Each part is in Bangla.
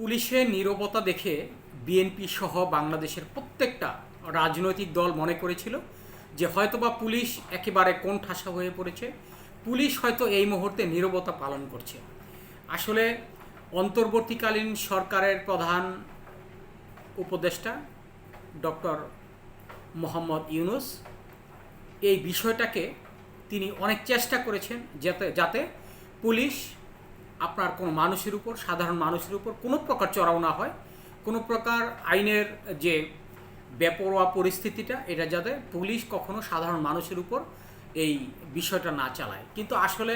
পুলিশের নীরবতা দেখে বিএনপি সহ বাংলাদেশের প্রত্যেকটা রাজনৈতিক দল মনে করেছিল যে হয়তোবা পুলিশ একেবারে কোণঠাসা হয়ে পড়েছে। পুলিশ হয়তো এই মুহূর্তে নীরবতা পালন করছে। আসলে অন্তর্বর্তীকালীন সরকারের প্রধান উপদেষ্টা ডক্টর মোহাম্মদ ইউনুস এই বিষয়টাকে তিনি অনেক চেষ্টা করেছেন যাতে যাতে পুলিশ আপনার কোনো মানুষের উপর, সাধারণ মানুষের উপর কোনো প্রকার চড়াও না হয়। কোনো প্রকার আইনের যে বেপরোয়া পরিস্থিতিটা, এটা যাতে পুলিশ কখনো সাধারণ মানুষের উপর এই বিষয়টা না চালায়। কিন্তু আসলে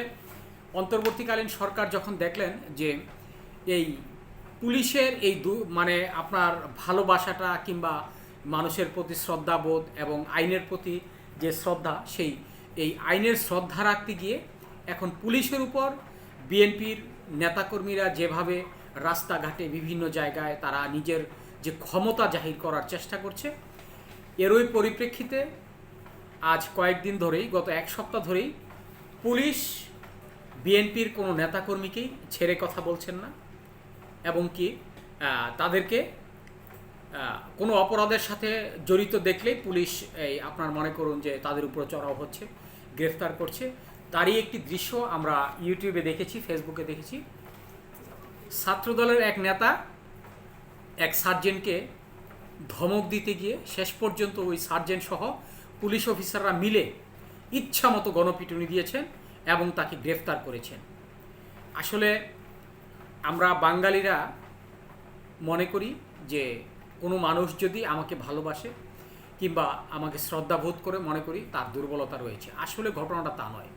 অন্তর্বর্তীকালীন সরকার যখন দেখলেন যে এই পুলিশের এই দু মানে আপনার ভালোবাসাটা কিংবা মানুষের প্রতি শ্রদ্ধাবোধ এবং আইনের প্রতি যে শ্রদ্ধা, সেই, এই আইনের শ্রদ্ধা রাখতে গিয়ে এখন পুলিশের উপর, বিএনপির নেতাকর্মীরা যেভাবে রাস্তাঘাটে বিভিন্ন জায়গায় তারা নিজের যে ক্ষমতা জাহির করার চেষ্টা করছে এরই পরিপ্রেক্ষিতে আজ কয়েকদিন ধরেই, গত এক সপ্তাহ ধরেই পুলিশ, বিএনপির কোনো নেতাকর্মীকেই ছেড়ে কথা বলছেন না এবং কি তাদেরকে কোনো অপরাধের সাথে জড়িত দেখলেই পুলিশ এই আপনার মনে করুন যে তাদের উপর চড়াও হচ্ছে, গ্রেফতার করছে। তারই একটি দৃশ্য আমরা ইউটিউবে দেখেছি ফেসবুকে দেখেছি। ছাত্রদলের এক নেতা, এক সার্জেন্টকে ধমক দিতে গিয়ে শেষ পর্যন্ত ওই সার্জেন্ট সহ পুলিশ অফিসাররা মিলে ইচ্ছা মতো গণপিটুনি দিয়েছেন এবং তাকে গ্রেফতার করেছেন। আসলে আমরা বাঙালিরা মনে করি যে কোনো মানুষ যদি আমাকে ভালোবাসে কিংবা আমাকে শ্রদ্ধাবোধ করে মনে করি, তার দুর্বলতা রয়েছে। আসলে ঘটনাটা তা নয়।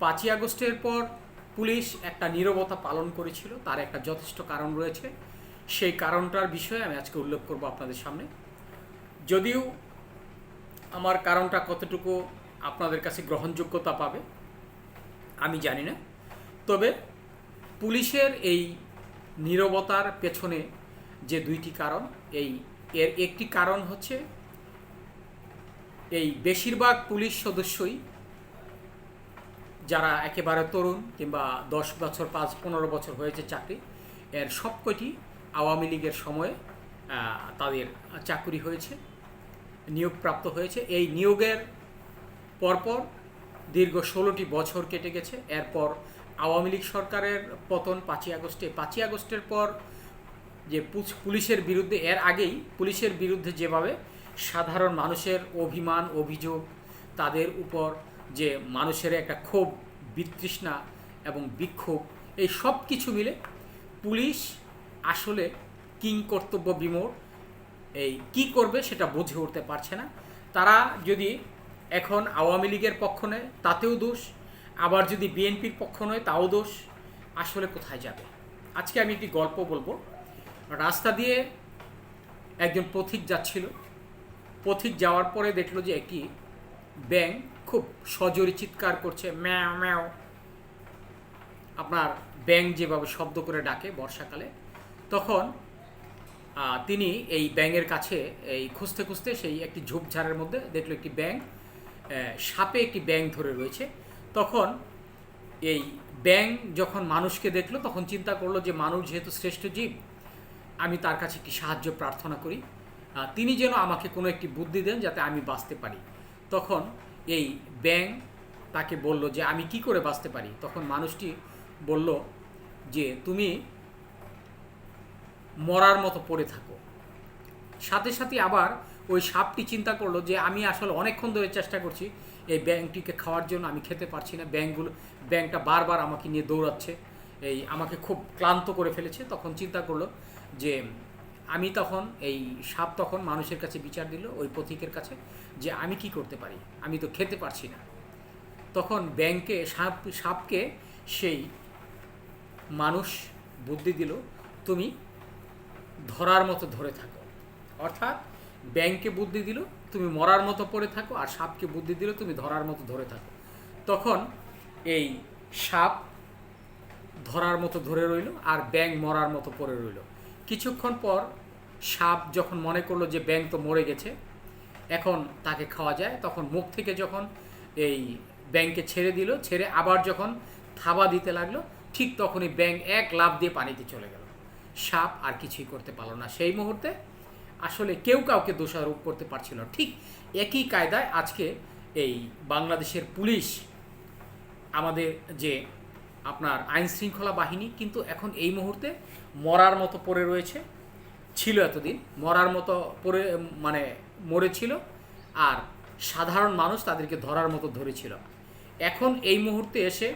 পাঁচই আগস্টের পর পুলিশ একটা নীরবতা পালন করেছিল, তার একটা যথেষ্ট কারণ রয়েছে। সেই কারণটার বিষয়ে আমি আজকে উল্লেখ করব আপনাদের সামনে। যদিও আমার কারণটা কতটুকু আপনাদের কাছে গ্রহণযোগ্যতা পাবে, আমি জানি না। তবে পুলিশের এই নীরবতার পেছনে যে দুইটি কারণ, এই এর একটি কারণ হচ্ছে, এই বেশিরভাগ পুলিশ সদস্যই যারা একেবারে তরুণ কিংবা দশ বছর পাঁচ পনেরো বছর হয়েছে চাকরি, এর সবকটি আওয়ামী লীগের সময়ে তাদের চাকরি হয়েছে, নিয়োগপ্রাপ্ত হয়েছে। এই নিয়োগের পরপর দীর্ঘ ষোলোটি বছর কেটে গেছে। এরপর আওয়ামী লীগ সরকারের পতন পাঁচই আগস্টে। পাঁচই আগস্টের পর যে পুলিশের বিরুদ্ধে, এর আগেই পুলিশের বিরুদ্ধে যেভাবে সাধারণ মানুষের অভিমান, অভিযোগ তাদের উপর যে মানুষের একটা ক্ষোভ, বিতৃষ্ণা এবং বিক্ষোভ, এই সব কিছু মিলে পুলিশ আসলে কিং কর্তব্য বিমোর। এই কি করবে সেটা বুঝে উঠতে পারছে না। তারা যদি এখন আওয়ামী লীগের পক্ষ নেয়, তাতেও দোষ। আবার যদি বিএনপির পক্ষ নয়, তাও দোষ। আসলে কোথায় যাবে? আজকে আমি একটি গল্প বলব। রাস্তা দিয়ে একজন পথিক যাচ্ছিল। পথিক যাওয়ার পরে দেখল যে একটি ব্যাং খুব সজোরে চিৎকার করছে, ম্যাও ম্যাও। আপনার ব্যাং যেভাবে শব্দ করে ডাকে বর্ষাকালে, তখন তিনি এই ব্যাঙের কাছে, এই খুঁজতে খুঁজতে সেই একটি ঝোপঝাড়ের মধ্যে দেখল একটি ব্যাং সাপে একটি ব্যাং ধরে রয়েছে। তখন এই ব্যাং যখন মানুষকে দেখল, তখন চিন্তা করল যে মানুষ যেহেতু শ্রেষ্ঠ জীব, আমি তার কাছে একটি সাহায্য প্রার্থনা করি। তিনি যেন আমাকে কোনো একটি বুদ্ধি দেন যাতে আমি বাঁচতে পারি। তখন এই ব্যাং তাকে বলল যে, আমি কি করে বাঁচতে পারি? তখন মানুষটি বলল যে, তুমি মরার মতো পড়ে থাকো। সাথে সাথে আবার ওই সাপটি চিন্তা করল যে, আমি আসলে অনেকক্ষণ ধরে চেষ্টা করছি এই ব্যাংকটিকে খাওয়ার জন্য, আমি খেতে পারছি না। ব্যাংকগুলো ব্যাংকটা বারবার আমাকে নিয়ে দৌড়াচ্ছে, এই আমাকে খুব ক্লান্ত করে ফেলেছে। তখন চিন্তা করল যে আমি তখন, এই সাপ তখন মানুষের কাছে বিচার দিল, ওই পথিকের কাছে, যে আমি কি করতে পারি? আমি তো খেতে পারছি না। তখন ব্যাংকে সাপ, সাপকে সেই মানুষ বুদ্ধি দিল, তুমি ধরার মতো ধরে থাকো। অর্থাৎ ব্যাংকে বুদ্ধি দিল, তুমি মরার মতো পড়ে থাকো। আর সাপকে বুদ্ধি দিল, তুমি ধরার মতো ধরে থাকো। তখন এই সাপ ধরার মতো ধরে রইল, আর ব্যাং মরার মতো পড়ে রইল। কিছুক্ষণ পর সাপ যখন মনে করল যে ব্যাং তো মরে গেছে, এখন তাকে খাওয়া যায়, তখন মুখ থেকে যখন এই ব্যাংকে ছেড়ে দিল, ছেড়ে আবার যখন থাবা দিতে লাগল, ঠিক তখনই ব্যাং এক লাফ দিয়ে পানিতে চলে গেল সাপ আর কিছুই করতে পারল না সেই মুহূর্তে আসলে কেউ কাউকে দোষারোপ করতে পারছিল না। ঠিক একই কায়দায় আজকে এই বাংলাদেশের পুলিশ আমাদের যে আপনার আইন শৃঙ্খলা বাহিনী, কিন্তু এখন এই মুহূর্তে মরার মতো পড়ে রয়েছে। ছিল এতদিন, মরার মতো পড়ে মানে মরেছিল আর সাধারণ মানুষ তাদেরকে ধরার মতো ধরেছিল। এখন এই মুহূর্তে এসে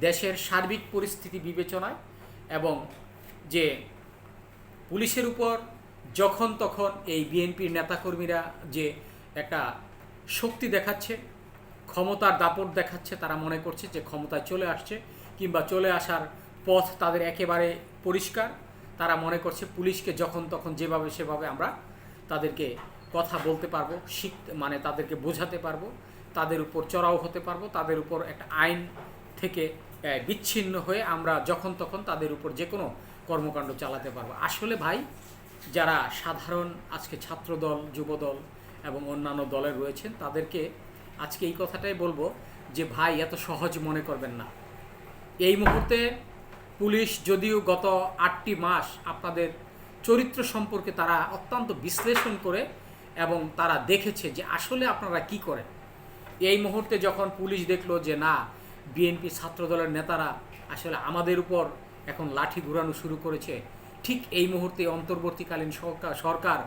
দেশের সার্বিক পরিস্থিতি বিবেচনায় এবং যে পুলিশের উপর যখন তখন এই বিএনপির নেতাকর্মীরা যে একটা শক্তি দেখাচ্ছে, ক্ষমতার দাপট দেখাচ্ছে, তারা মনে করছে যে ক্ষমতায় চলে আসছে কিংবা চলে আসার পথ তাদের একেবারে পরিষ্কার। তারা মনে করছে পুলিশকে যখন তখন যেভাবে সেভাবে আমরা তাদেরকে কথা বলতে পারব, শিখ মানে তাদেরকে বোঝাতে পারব, তাদের উপর চড়াও হতে পারব, তাদের উপর একটা আইন থেকে বিচ্ছিন্ন হয়ে আমরা যখন তখন তাদের উপর যে কোনো কর্মকাণ্ড চালাতে পারব। আসলে ভাই, যারা সাধারণ আজকে ছাত্রদল, যুবদল এবং অন্যান্য দলের রয়েছেন, তাদেরকে আজকে এই কথাটাই বলব যে, ভাই, এত সহজ মনে করবেন না। এই মুহূর্তে পুলিশ যদিও গত আটটি মাস আপনাদের চরিত্র সম্পর্কে তারা অত্যন্ত বিশ্লেষণ করে এবং তারা দেখেছে যে আসলে আপনারা কি করেন। এই মুহূর্তে যখন পুলিশ দেখল যে না, বিএনপি ছাত্রদলের নেতারা আসলে আমাদের উপর এখন লাঠি ঘুরানো শুরু করেছে, ঠিক এই মুহূর্তে অন্তর্বর্তীকালীন সরকার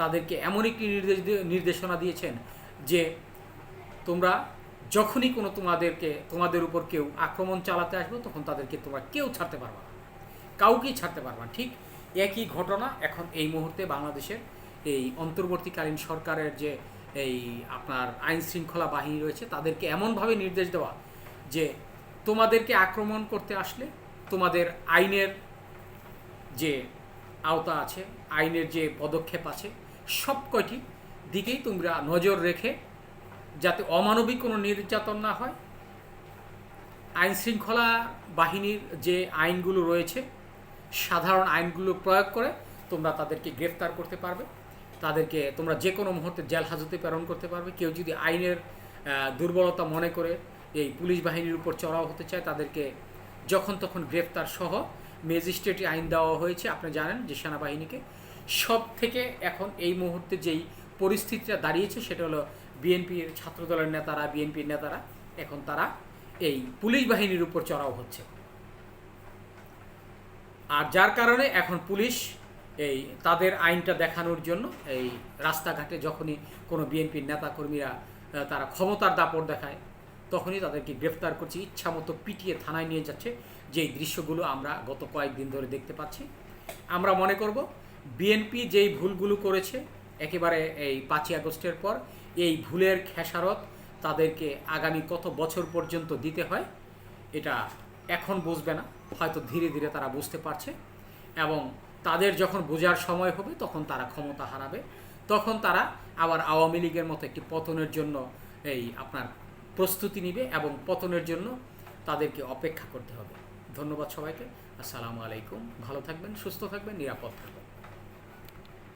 তাদেরকে এমন একটি নির্দেশ নির্দেশনা দিয়েছেন যে তোমরা যখনই কোনো তোমাদেরকে, তোমাদের উপর কেউ আক্রমণ চালাতে আসবে, তখন তাদেরকে তোমরা কেউ ছাড়তে পারবে না। কাউকেই ছাড়তে পারবে না। ঠিক একই ঘটনা এখন এই মুহূর্তে বাংলাদেশের এই অন্তর্বর্তীকালীন সরকারের যে এই আপনার আইন শৃঙ্খলা বাহিনী রয়েছে, তাদেরকে এমনভাবে নির্দেশ দেওয়া যে তোমাদেরকে আক্রমণ করতে আসলে তোমাদের আইনের যে আওতা আছে, আইনের যে পদক্ষেপ আছে সব কয়টি দিকেই তোমরা নজর রেখে যাতে অমানবিক কোনো নির্যাতন না হয়। আইন শৃঙ্খলা বাহিনীর যে আইনগুলো রয়েছে, সাধারণ আইনগুলো প্রয়োগ করে তোমরা তাদেরকে গ্রেফতার করতে পারবে। তাদেরকে তোমরা যে কোনো মুহূর্তে জেল হাজতে প্রেরণ করতে পারবে। কেউ যদি আইনের দুর্বলতা মনে করে এই পুলিশ বাহিনীর উপর চড়াও হতে চায়, তাদেরকে যখন তখন গ্রেফতার সহ ম্যাজিস্ট্রেটি আইন দেওয়া হয়েছে। আপনি জানেন যে সেনাবাহিনীকে সব থেকে এখন এই মুহূর্তে যেই পরিস্থিতিটা দাঁড়িয়েছে, সেটা হলো বিএনপির ছাত্রদলের নেতারা বিএনপির নেতারা, এখন তারা এই পুলিশ বাহিনীর উপর চড়াও হচ্ছে। আর যার কারণে এখন পুলিশ এই তাদের আইনটা দেখানোর জন্য এই রাস্তাঘাটে যখনই কোনো বিএনপির নেতাকর্মীরা তারা ক্ষমতার দাপট দেখায়, তখনই তাদেরকে গ্রেফতার করছে। ইচ্ছা মতো পিটিয়ে থানায় নিয়ে যাচ্ছে। যেই দৃশ্যগুলো আমরা গত কয়েকদিন ধরে দেখতে পাচ্ছি, আমরা মনে করব বিএনপি যেই ভুলগুলো করেছে একেবারে এই পাঁচই আগস্টের পর এই ভুলের খেসারত তাদেরকে আগামী কত বছর পর্যন্ত দিতে হয়, এটা এখন বুঝবে না। হয়তো ধীরে ধীরে তারা বুঝতে পারছে এবং তাদের যখন বোঝার সময় হবে, তখন তারা ক্ষমতা হারাবে। তখন তারা আবার আওয়ামী লীগের মতো একটি পতনের জন্য এই আপনার প্রস্তুতি নিবে এবং পতনের জন্য তাদেরকে অপেক্ষা করতে হবে। ধন্যবাদ সবাইকে। আসসালামু আলাইকুম। ভালো থাকবেন, সুস্থ থাকবেন, নিরাপদ থাকবেন।